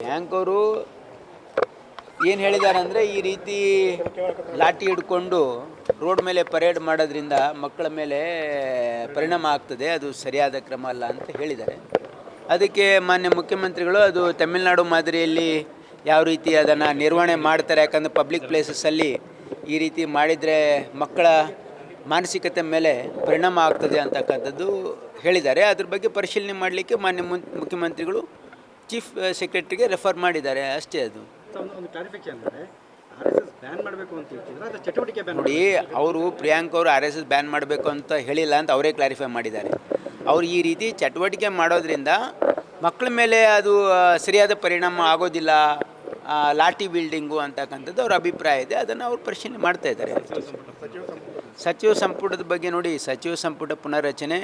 Bank ಅವರು ಏನು ಹೇಳಿದ್ದಾರೆ ಅಂದರೆ ಈ ರೀತಿ ಲಾಠಿ ಹಿಡ್ಕೊಂಡು ರೋಡ್ ಮೇಲೆ ಪರೇಡ್ ಮಾಡೋದ್ರಿಂದ ಮಕ್ಕಳ ಮೇಲೆ ಪರಿಣಾಮ ಆಗ್ತದೆ, ಅದು ಸರಿಯಾದ ಕ್ರಮ ಅಲ್ಲ ಅಂತ ಹೇಳಿದ್ದಾರೆ. ಅದಕ್ಕೆ ಮಾನ್ಯ ಮುಖ್ಯಮಂತ್ರಿಗಳು, ಅದು ತಮಿಳುನಾಡು ಮಾದರಿಯಲ್ಲಿ ಯಾವ ರೀತಿ ಅದನ್ನು ನಿರ್ವಹಣೆ ಮಾಡ್ತಾರೆ, ಯಾಕಂದರೆ ಪಬ್ಲಿಕ್ ಪ್ಲೇಸಸ್ಸಲ್ಲಿ ಈ ರೀತಿ ಮಾಡಿದರೆ ಮಕ್ಕಳ ಮಾನಸಿಕತೆ ಮೇಲೆ ಪರಿಣಾಮ ಆಗ್ತದೆ ಅಂತಕ್ಕಂಥದ್ದು ಹೇಳಿದ್ದಾರೆ. ಅದ್ರ ಬಗ್ಗೆ ಪರಿಶೀಲನೆ ಮಾಡಲಿಕ್ಕೆ ಮಾನ್ಯ ಮುಖ್ಯಮಂತ್ರಿಗಳು ಚೀಫ್ ಸೆಕ್ರೆಟರಿಗೆ ರೆಫರ್ ಮಾಡಿದ್ದಾರೆ ಅಷ್ಟೇ ಅದು. ಒಂದು ಕ್ಲಾರಿಫಿಕೇಶನ್ ಅಂದರೆ ಬ್ಯಾನ್ ಮಾಡಬೇಕು ಅಂತ ಹೇಳ್ತಿದ್ರೆ ಚಟುವಟಿಕೆ ಬ್ಯಾನ್ ನೋಡಿ ಅವರು ಪ್ರಿಯಾಂಕ್ ಅವರು ಆರ್ ಎಸ್ ಎಸ್ ಬ್ಯಾನ್ ಮಾಡಬೇಕು ಅಂತ ಹೇಳಿಲ್ಲ ಅಂತ ಅವರೇ ಕ್ಲಾರಿಫೈ ಮಾಡಿದ್ದಾರೆ. ಅವರು ಈ ರೀತಿ ಚಟುವಟಿಕೆ ಮಾಡೋದ್ರಿಂದ ಮಕ್ಕಳ ಮೇಲೆ ಅದು ಸರಿಯಾದ ಪರಿಣಾಮ ಆಗೋದಿಲ್ಲ ಲಾಟಿ ಲಾಠಿ ಬಿಲ್ಡಿಂಗು ಅಂತಕ್ಕಂಥದ್ದು ಅವ್ರ ಅಭಿಪ್ರಾಯ ಇದೆ ಅದನ್ನು ಅವರು ಪರಿಶೀಲನೆ ಮಾಡ್ತಾ ಇದ್ದಾರೆ. ಸಚಿವ ಸಂಪುಟದ ಬಗ್ಗೆ ನೋಡಿ ಸಚಿವ ಸಂಪುಟ ಪುನರ್ರಚನೆ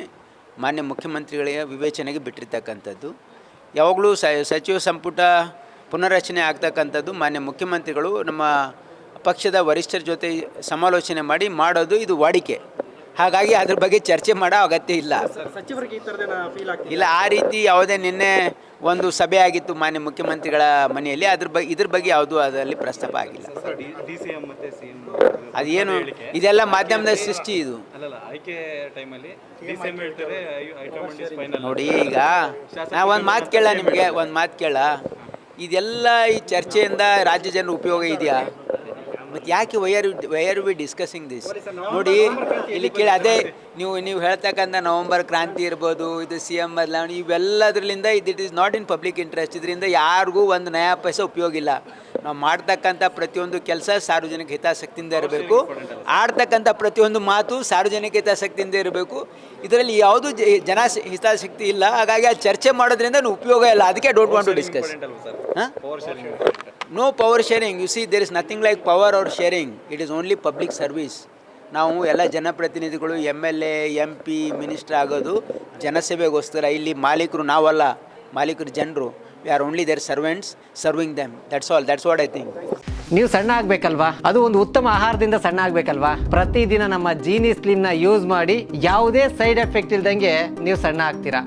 ಮಾನ್ಯ ಮುಖ್ಯಮಂತ್ರಿಗಳಿಗೆ ವಿವೇಚನೆಗೆ ಬಿಟ್ಟಿರ್ತಕ್ಕಂಥದ್ದು. ಯಾವಾಗಲೂ ಸಚಿವ ಸಂಪುಟ ಪುನರ್ರಚನೆ ಆಗ್ತಕ್ಕಂಥದ್ದು ಮಾನ್ಯ ಮುಖ್ಯಮಂತ್ರಿಗಳು ನಮ್ಮ ಪಕ್ಷದ ವರಿಷ್ಠರ ಜೊತೆ ಸಮಾಲೋಚನೆ ಮಾಡಿ ಮಾಡೋದು ಇದು ವಾಡಿಕೆ. ಹಾಗಾಗಿ ಅದ್ರ ಬಗ್ಗೆ ಚರ್ಚೆ ಮಾಡೋ ಅಗತ್ಯ ಇಲ್ಲ. ಸಚಿವರಿಗೆ ಈ ಥರದೇನ ಫೀಲ್ ಆಗ್ತಿದೆ? ಇಲ್ಲ ಆ ರೀತಿ ಯಾವುದೇ ನಿನ್ನೆ ಒಂದು ಸಭೆ ಆಗಿತ್ತು ಮಾನ್ಯ ಮುಖ್ಯಮಂತ್ರಿಗಳ ಮನೆಯಲ್ಲಿ. ಅದ್ರ ಬಗ್ಗೆ ಇದ್ರ ಬಗ್ಗೆ ಯಾವುದೂ ಅದರಲ್ಲಿ ಪ್ರಸ್ತಾಪ ಆಗಿಲ್ಲ. ಅದೇನು ಇದೆಲ್ಲ ಮಾಧ್ಯಮದ ಸೃಷ್ಟಿ ಇದು. ನೋಡಿ ಈಗ ನಾ ಒಂದು ಮಾತು ಕೇಳ ನಿಮಗೆ ಒಂದು ಮಾತು ಕೇಳ. ಇದೆಲ್ಲ ಈ ಚರ್ಚೆಯಿಂದ ರಾಜ್ಯ ಜನರ ಉಪಯೋಗ ಇದೆಯಾ? ಮತ್ತು ಯಾಕೆ why are why are we discussing this ನೋಡಿ ಇಲ್ಲಿ ಕೇಳಿ ಅದೇ ನೀವು ನೀವು ಹೇಳ್ತಕ್ಕಂಥ ನವಂಬರ್ ಕ್ರಾಂತಿ ಇರ್ಬೋದು ಇದು ಸಿ ಎಂ ಬದಲಾವಣೆ ಇವೆಲ್ಲದ್ರಲ್ಲಿಂದ ಇದು it is not in public interest ಇದರಿಂದ ಯಾರಿಗೂ ಒಂದು ನಯಾ ಪೈಸೆ ಉಪಯೋಗ ಇಲ್ಲ. ನಾವು ಮಾಡ್ತಕ್ಕಂಥ ಪ್ರತಿಯೊಂದು ಕೆಲಸ ಸಾರ್ವಜನಿಕ ಹಿತಾಸಕ್ತಿಯಿಂದ ಇರಬೇಕು. ಆಡ್ತಕ್ಕಂಥ ಪ್ರತಿಯೊಂದು ಮಾತು ಸಾರ್ವಜನಿಕ ಹಿತಾಸಕ್ತಿಯಿಂದ ಇರಬೇಕು. ಇದರಲ್ಲಿ ಯಾವುದು ಜನ ಹಿತಾಸಕ್ತಿ ಇಲ್ಲ. ಹಾಗಾಗಿ ಆ ಚರ್ಚೆ ಮಾಡೋದ್ರಿಂದ ಉಪಯೋಗ ಇಲ್ಲ. ಅದಕ್ಕೆ don't want to discuss no power sharing you see there is nothing like power or sharing it is only public service ನಾವು ಎಲ್ಲ ಜನಪ್ರತಿನಿಧಿಗಳು M L A M P minister ಆಗೋದು ಜನಸೇವೆಗೋಸ್ಕರ. ಇಲ್ಲಿ ಮಾಲೀಕರು ನಾವಲ್ಲ. ಮಾಲೀಕರು ಜನರು. We are only their servants serving them that's all that's what I think ನೀವು ಸಣ್ಣ ಆಗಬೇಕಲ್ವಾ? ಅದು ಒಂದು ಉತ್ತಮ ಆಹಾರದಿಂದ ಸಣ್ಣ ಆಗಬೇಕಲ್ವಾ? ಪ್ರತಿದಿನ ನಮ್ಮ ಜೀನಿ ಸ್ಲಿಮ್ನ ಯೂಸ್ ಮಾಡಿ ಯಾವುದೇ ಸೈಡ್ ಎಫೆಕ್ಟ್ ಇಲ್ದಂಗೆ ನೀವು ಸಣ್ಣ ಆಗ್ತೀರಾ?